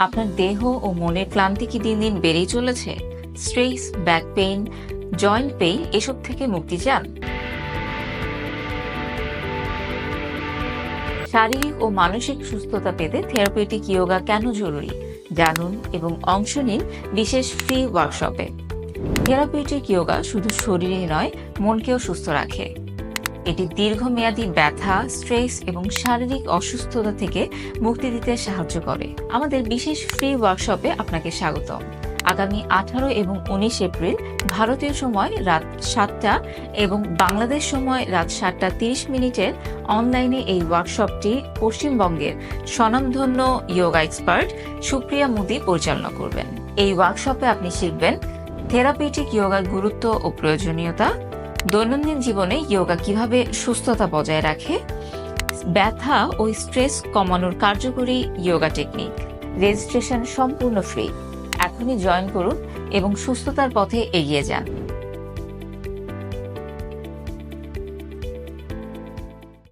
আপনার দেহ ও মনের ক্লান্তি কি দিন দিন বেড়েই চলেছে? Stress back pain joint pain এসব থেকে মুক্তি চান? শারীরিক ও মানসিক সুস্থতা পেতে থেরাপিউটিক ইয়োগা কেন জরুরি? জানুন এবং অংশ নিন বিশেষ ফ্রি ওয়ার্কশপে থেরাপিউটিক ইয়োগা শুধু শরীরে নয়, মনকেও সুস্থ রাখে। এটি দীর্ঘমেয়াদী ব্যথা, স্ট্রেস এবং শারীরিক অসুস্থতা থেকে মুক্তি দিতে সাহায্য করে। আমাদের বিশেষ ফ্রি ওয়ার্কশপে আপনাকে স্বাগতম। আগামী আঠারো এবং উনিশ এপ্রিল ভারতীয় সময় রাত সাতটা এবং বাংলাদেশ সময় রাত সাতটা তিরিশ মিনিটের অনলাইনে এই ওয়ার্কশপটি পশ্চিমবঙ্গের স্বনামধন্য ইয়োগা এক্সপার্ট সুপ্রিয়া মোদি পরিচালনা করবেন। এই ওয়ার্কশপে আপনি শিখবেন থেরাপিউটিক ইয়োগার গুরুত্ব ও প্রয়োজনীয়তা দৈনন্দিন জীবনে যোগা কীভাবে সুস্থতা বজায় রাখে? ব্যথা ও স্ট্রেস কমানোর কার্যকরী যোগা টেকনিক রেজিস্ট্রেশন সম্পূর্ণ ফ্রি এখনই জয়েন করুন এবং সুস্থতার পথে এগিয়ে যান।